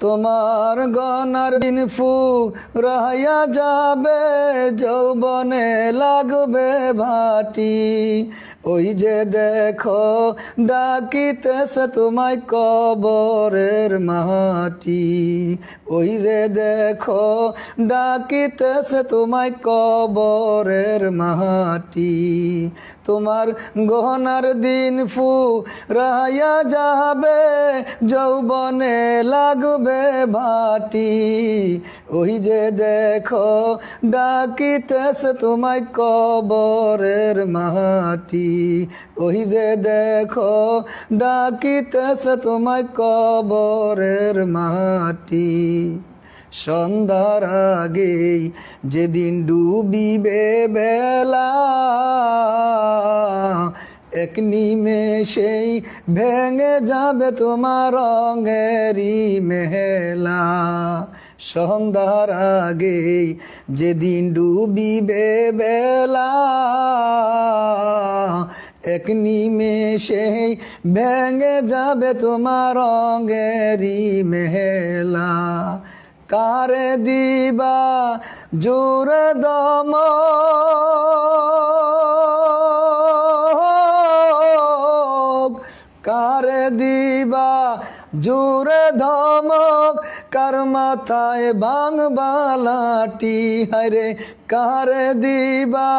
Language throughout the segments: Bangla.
তোমার গনার দিন ফু রাহাইয়া যাবে যৌবনে লাগবে ভাটি। ওই যে দেখো, ডাকিতেছে তোমায় কবরের মাটি। ওই যে দেখো, ডাকিতেছে তোমায় কবরের মাটি। তোমার গহনার দিন ফু রায়া যাবে, যৌবনে লাগবে ভাটি ওই যে দেখো, ডাকিতেছে তোমায় কবরের মাটি। ওই যে দেখো, ডাকিতেছে তোমায় কবরের মাটি। সন্ধ্যার আগেই যেদিন ডুবিবে বেলা, এক নিমেষেই ভেঙে যাবে তোমার রঙেরই মেলা। সন্ধ্যার আগেই যেদিন ডুবিবে বেলা, এক নিমেষেই ভেঙে যাবে তোমার রঙেরই মেলা। কারে দিবা জোরে দম? কারে দিবা জোরে ধমক? কার মাথায় ভাঙবালাটি হরে কার দিবা?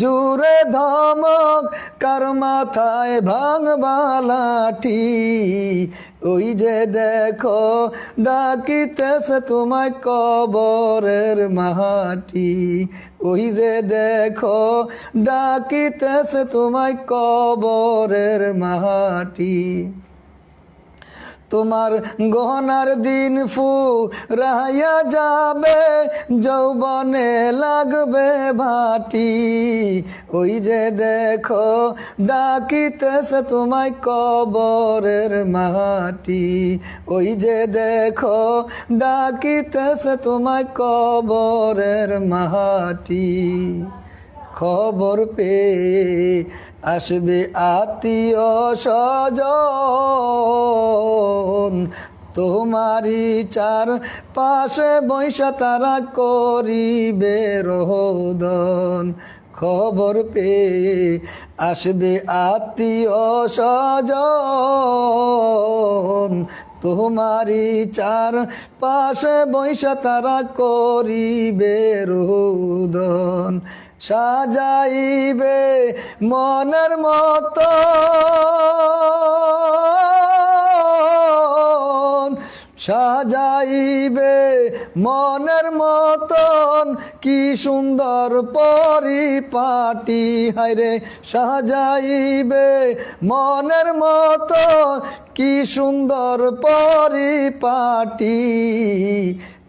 জোরে ধমক, কার মাথায় ভাঙবালাটি ওই যে দেখো, ডাকিতেছে তোমায় কবরের মাটি। ওই যে দেখো, ডাকিতেছে তোমায় কবরের মাটি। তোমার গহনার দিন ফু রাহাইয়া যাবে, যৌবনে লাগবে ভাটি। ওই যে দেখো, ডাকিতেছে তোমায় কবরের মাটি। ওই যে দেখো, ডাকিতেছে তোমায় কবরের মাটি। খবর পেয়ে আসবে আত্মীয় স্বজন। তোমারি চার পাশে বৈশা তারা করিবে রোদন। খবর পেয়ে আসবে আত্মীয় স্বজন। তোমারই চার পাশে বৈশা তারা করিবে রোদন সাজাইবে মনের মতো। সাজাইবে মনের মতন কি সুন্দর পরিপাটি। হাইরে সাজাইবে মনের মতন কি সুন্দর পরিপাটি।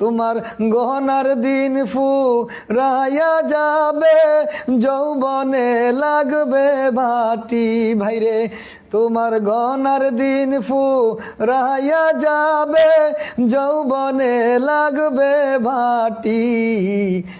তোমার গহনার দিন ফু রায়া যাবে, যৌবনে লাগবে ভাটি ভাইরে, তোমার গনার দিন ফু রায়া যাবে, যৌবনে লাগবে ভাটি